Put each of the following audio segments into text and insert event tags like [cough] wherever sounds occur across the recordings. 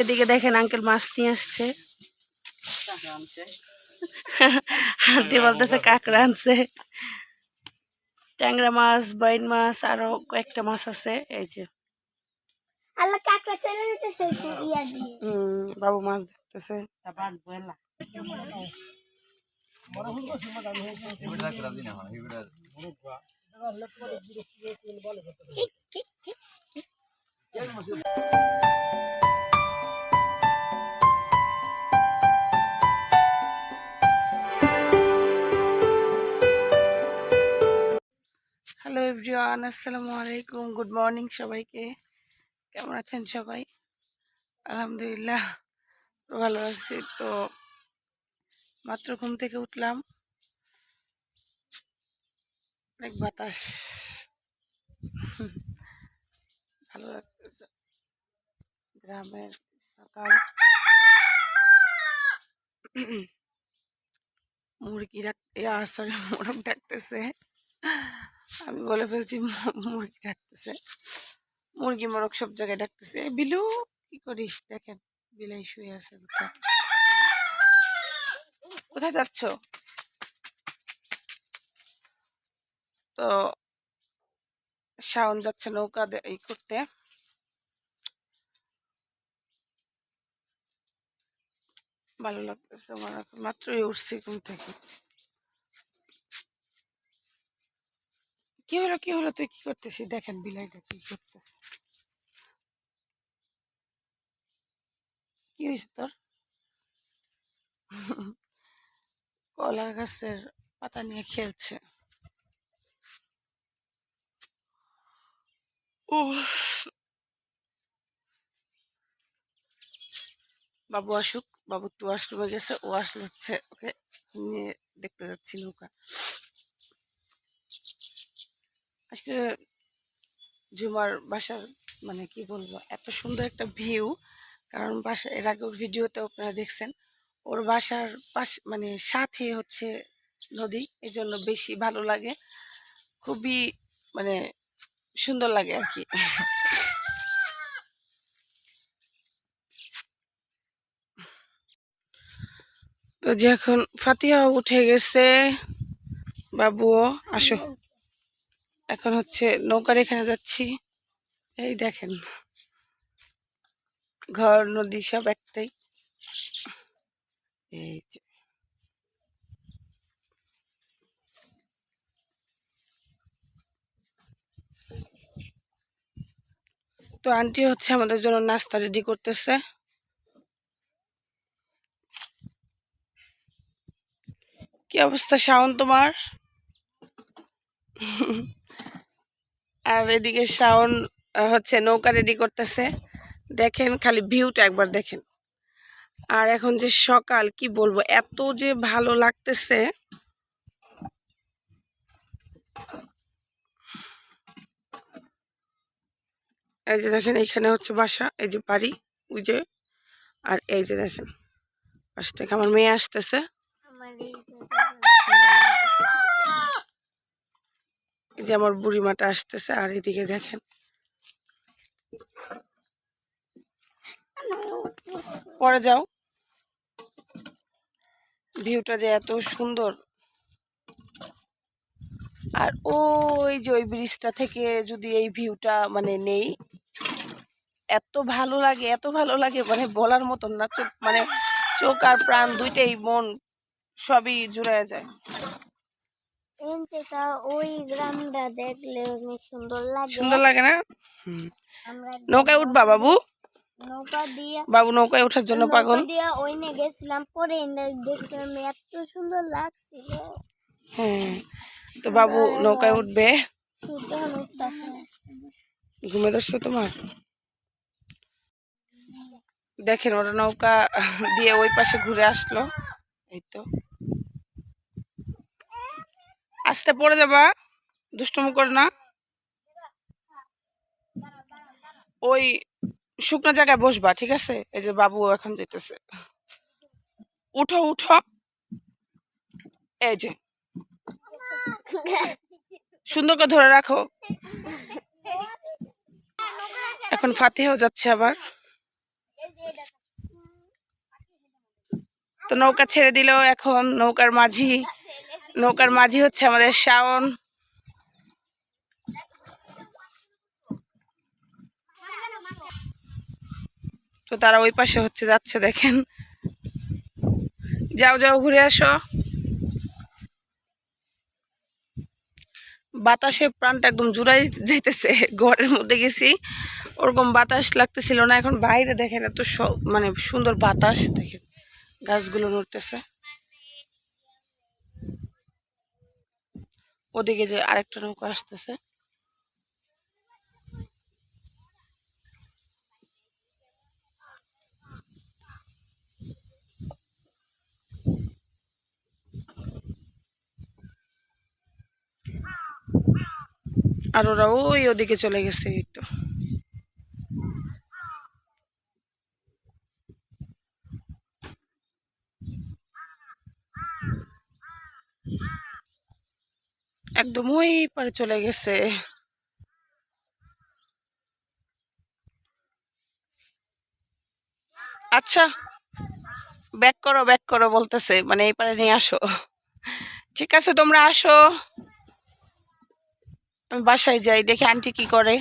এদিকে দেখেন আঙ্কেল মাছ নিয়ে আসছে। আন্টি বলতেছে কাঁকড়া আনছে। ট্যাংরা মাছ বাইন মাছ আরও কয়েকটা মাছ আছে এই যে। বাবু মাছ দেখতেছে এভরিওয়ান, আসসালামু আলাইকুম। গুড মর্নিং সবাইকে। কেমন আছেন সবাই? আলহামদুলিল্লাহ, ভালো আছি। তো মাত্র ঘুম থেকে উঠলাম। অনেক বাতাস। ভালো লাগতেছে। গ্রামের সকাল। মুরগি ডাক সরি মোরগ ডাকতেছে। আমি বলে ফেলছি, মুরগি ডাকতেছে। মুরগি, মোরগ সব জায়গায় ডাকতেছে। বিলু, কি করিস? দেখেন, বিলাই শুয়ে আছে কোথায়? যাচ্ছ? তো শাওন যাচ্ছে নৌকা দে- ই করতে। ভালো লাগতেছে মাত্রই উঠছি ঘুম থেকে। কি হলো কি হলো? তুই কি করতেছিস? দেখেন বিলাইটা কি করতেছে। কি হয়েছে তোর? কলা গাছের পাতা নিয়ে খেলছে। ও বাবু আসুক, বাবু তো ওয়াশরুমে গেছে, ও আসলে হচ্ছে ওকে নিয়ে দেখতে যাচ্ছি নৌকা। আজকে ঝুমার বাসার মানে কি বলব, এত সুন্দর একটা ভিউ কারণ বাসা, এর আগের ভিডিওতে আপনারা দেখছেন, ওর বাসার পাশ মানে সাথে হচ্ছে নদী এই জন্য বেশি ভালো লাগে, খুবই মানে সুন্দর লাগে আর কি। তো যে এখন ফাতিহা উঠে গেছে, বাবুও, আসো। এখন হচ্ছে নৌকার এখানে যাচ্ছি। এই দেখেন, ঘর, নদী সব একটাই। এই যে। তো আন্টি হচ্ছে আমাদের জন্য নাস্তা রেডি করতেছে। কি অবস্থা, শাওন তোমার? আর এদিকে শাওন হচ্ছে নৌকা রেডি করতেছে। দেখেন, খালি ভিউটা একবার দেখেন। আর এখন যে সকাল, কি বলব, এত যে ভালো লাগতেছে। এই যে দেখেন, এইখানে হচ্ছে বাসা, এই যে বাড়ি, ওই যে। আর এই যে দেখেন পাশ থেকে আমার মেয়ে আসতেছে। যে আমার বুড়িমাটা আসতেছে, আর এদিকে দেখেন। পরে যাও। ভিউটা যে এত সুন্দর। আর ওই যে ওই ব্রিজটা থেকে যদি এই ভিউটা মানে নেই, এত ভালো লাগে, এত ভালো লাগে মানে বলার মতন না, চোখ মানে চোখ আর প্রাণ দুইটাই মন সবই জুড়ে যায়। ওই গ্রামটা দেখলে অনেক সুন্দর লাগে। সুন্দর লাগে না? নৌকায় উঠবা বাবু? নৌকা দিয়ে বাবু নৌকায় ওঠার জন্য পাগল। দিয়ে ওইনে গেছিলাম পরে দেখলাম এত সুন্দর লাগছিল হ্যাঁ তো বাবু নৌকায় উঠবে। ঘুমে ধরছে তোমার? দেখেন ওরা নৌকা দিয়ে ওই পাশে ঘুরে আসলো। এই তো। আসতে পড়ে যাবা, দুষ্টুমু করে না। ওই শুকনো জায়গায় বসবা, ঠিক আছে? এই যে বাবু এখন যেতেছে। উঠো উঠো। এই যে। সুন্দর করে ধরে রাখো। এখন ফাতেহাও যাচ্ছে আবার। তো নৌকা ছেড়ে দিল এখন, নৌকার মাঝি। নৌকার মাঝি হচ্ছে আমাদের শাওন। তো তারা ওই পাশে হচ্ছে যাচ্ছে, দেখেন। যাও যাও, ঘুরে আসো। বাতাসে প্রাণটা একদম জুড়াই যাইতেছে, ঘরের মধ্যে গেছি। ওরকম বাতাস লাগতেছিল না, এখন বাইরে দেখেন এত মানে সুন্দর বাতাস, দেখেন। গাছগুলো নড়তেছে। ওদিকে যে আরেকটা নৌকো আসতেছে। আর ওরা ওই ওদিকে চলে গেছে তো। একদম ওই পারে চলে গেছে। আচ্ছা ব্যাক করো ব্যাক করো বলতেছে মানে এই পারে নিয়ে আসো। ঠিক আছে, তোমরা আসো। আমি বাসায় যাই, দেখি আন্টি কি করে।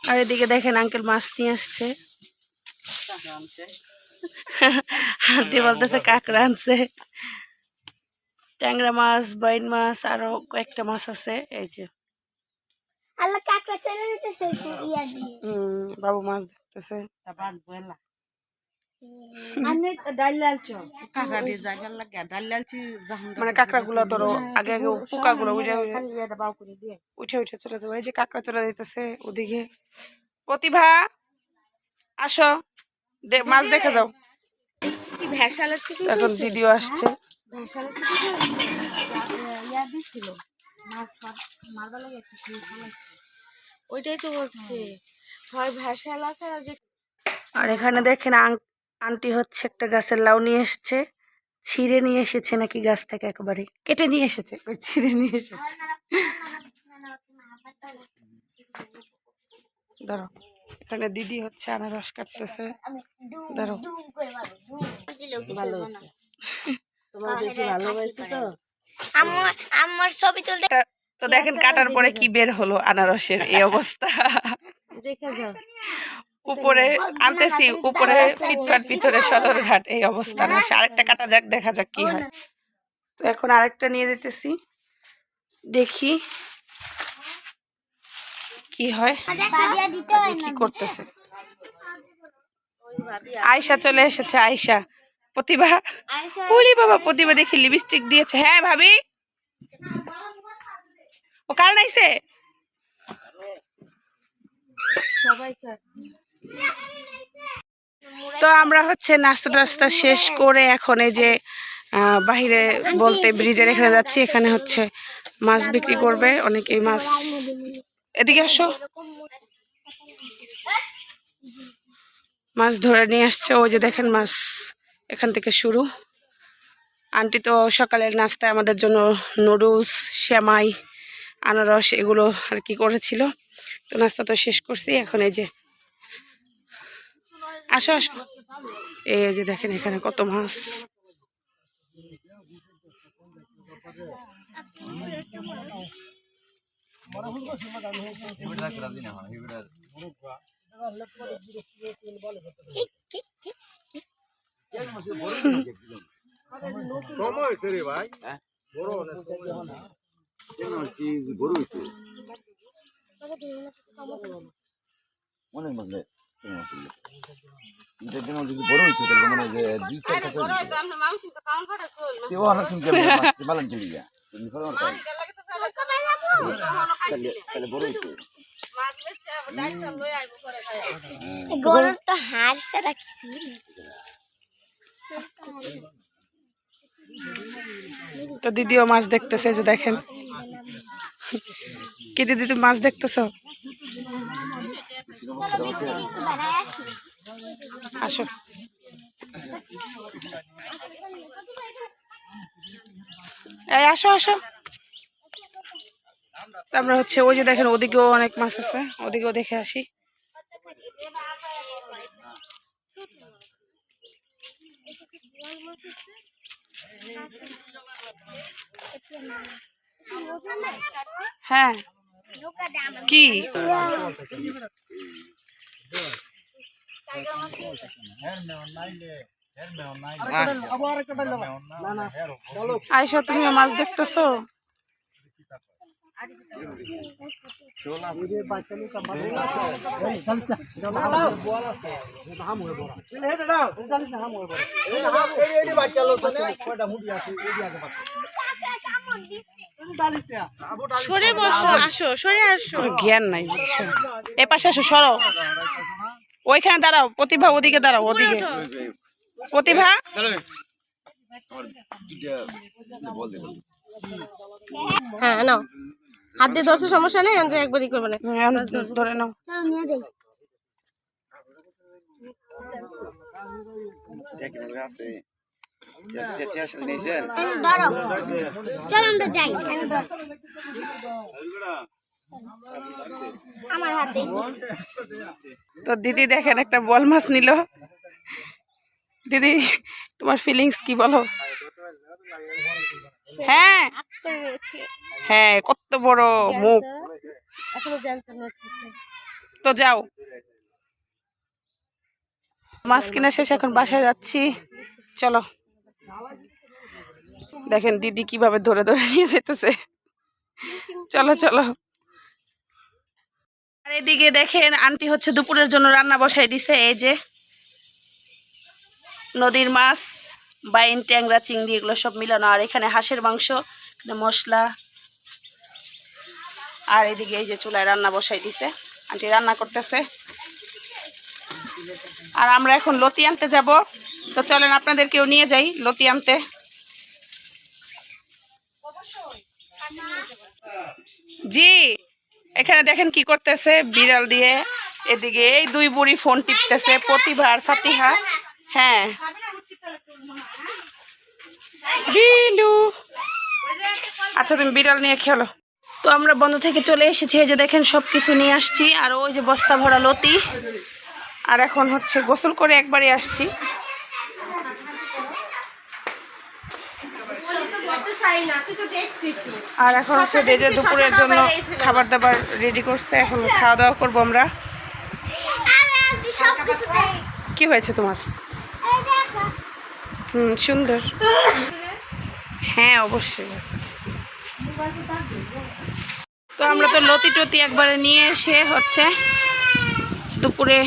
আর এদিকে দেখেন আঙ্কেল মাছ নিয়ে আসছে। [laughs] আন্টি বলতেছে কাঁকড়া আনছে। ট্যাংরা মাছ বাইন মাছ আরও কয়েকটা মাছ আছে এই যে। আল্লাহ কাকড়া চলে যেতেছে ইয়া দিয়ে। হম বাবু মাছ দেখতেছে। আমি ডাল লালছো দিয়ে যাইবার লাগে। ডাল মানে কাঁকড়া গুলো তোর আগে আগে পোকা গুলো উঠে উঠে চলে যাবে। এই যে কাঁকড়া চলে যেতেছে ওদিকে। প্রতিভা আসো। মাছ দেখে যাও এখন দিদিও আসছে ইয়া ওইটাই তো বলছে হয় ভেসাল আছে আর এখানে দেখেন আন্টি হচ্ছে একটা গাছের লাউ নিয়ে এসছে ছিঁড়ে নিয়ে এসেছে নাকি গাছ থেকে একেবারে কেটে নিয়ে এসেছে ছিঁড়ে নিয়ে এসেছে ধরো এখানে দিদি হচ্ছে আনারস কাটতেছে। ধরো আমার আমার ছবি তুলতে তো দেখেন কাটার পরে কি বের হলো আনারসের এই অবস্থা। উপরে আনতেছি উপরে ফিটফাট ভিতরে সদরঘাট এই অবস্থা না। আরেকটা কাটা যাক দেখা যাক কি হয়। তো এখন আরেকটা নিয়ে যেতেছি। দেখি। কি হয়? কি করতেছে? আয়শা চলে এসেছে আয়শা। প্রতিভা? ওলি বাবা প্রতিভা দেখি লিপস্টিক দিয়েছে। হ্যাঁ ভাবি। ও কার নাইছে? তো আমরা হচ্ছে নাস্তা টাস্তা শেষ করে এখন এই যে আহ, বাহিরে বলতে ব্রিজের এখানে যাচ্ছি। এখানে হচ্ছে মাছ বিক্রি করবে। অনেকেই মাছ এদিকে আসো। মাছ ধরে নিয়ে আসছে। ওই যে দেখেন মাছ এখান থেকে শুরু। আন্টি তো সকালের নাস্তায় আমাদের জন্য নুডলস শ্যামাই আনারস এগুলো আর কি করেছিল। তো নাস্তা তো শেষ করছি। এখন এই যে আসো আসো। এই যে দেখেন এখানে কত মাছ। সময় রে ভাই। বড় হইতো অনেক মাছ দুই তো তো দিদিও মাছ দেখতেছে যে দেখেন। কি দিদি, তুমি মাছ দেখতেছ? আসো। এই, আসো আসো। তো আমরা হচ্ছে ওই যে দেখেন ওদিকেও অনেক মাছ আছে। ওদিকেও দেখে আসি। হ্যাঁ। কি? আয়সা তুমিও মাছ দেখতেছো? সরে বসো আসো সরে আসো। জ্ঞান নাই বুঝছ? এ পাশে আসো সরো। ওইখানে দাঁড়াও প্রতিভা ওদিকে দাঁড়াও ওদিকে। প্রতিভা? হ্যাঁ নাও। হাত দিয়ে ধরছো সমস্যা নেই? আমি একবারই করব না। হ্যাঁ, ধরে নাও। হাতে তো দিদি দেখেন একটা বল মাছ নিল। দিদি তোমার ফিলিংস কি বলো? হ্যাঁ করে রয়েছে হ্যাঁ কত বড় মুখ। এখনও জানতে নড়তেছে তো যাও। মাছ কিনা শেষ এখন বাসায় যাচ্ছি। চলো। দেখেন দিদি কীভাবে ধরে ধরে নিয়ে যেতেছে। চলো চলো। আর এদিকে দেখেন আন্টি হচ্ছে দুপুরের জন্য রান্না বসাই দিছে এই যে নদীর মাছ বাইন ট্যাংরা চিংড়ি এগুলো সব মিলানো। আর এখানে হাঁসের মাংস মশলা। আর এদিকে এই যে চুলায় রান্না বসাই দিছে। আন্টি রান্না করতেছে। আর আমরা এখন লতি আনতে যাব। তো চলেন আপনাদেরকেও নিয়ে যাই লতি আনতে। জি, এখানে দেখেন কি করতেছে বিড়াল দিয়ে। এদিকে এই দুই বুড়ি ফোন টিপতেছে, প্রতিভা আর ফাতিহা। হ্যাঁ। বিলু। আচ্ছা তুমি বিড়াল নিয়ে খেলো। তো আমরা বন্ধ থেকে চলে এসেছি এই যে দেখেন সব কিছু নিয়ে আসছি আর ওই যে বস্তা ভরা লতি। আর এখন হচ্ছে গোসল করে একবারই আসছি। আর এখন হচ্ছে যে দুপুরের জন্য খাবার দাবার রেডি করছে এখন খাওয়া দাওয়া করব আমরা। কি হয়েছে তোমার? হুম সুন্দর। হ্যাঁ অবশ্যই। তো আমরা তো লতি টতি একবারে নিয়ে এসে হচ্ছে দুপুরে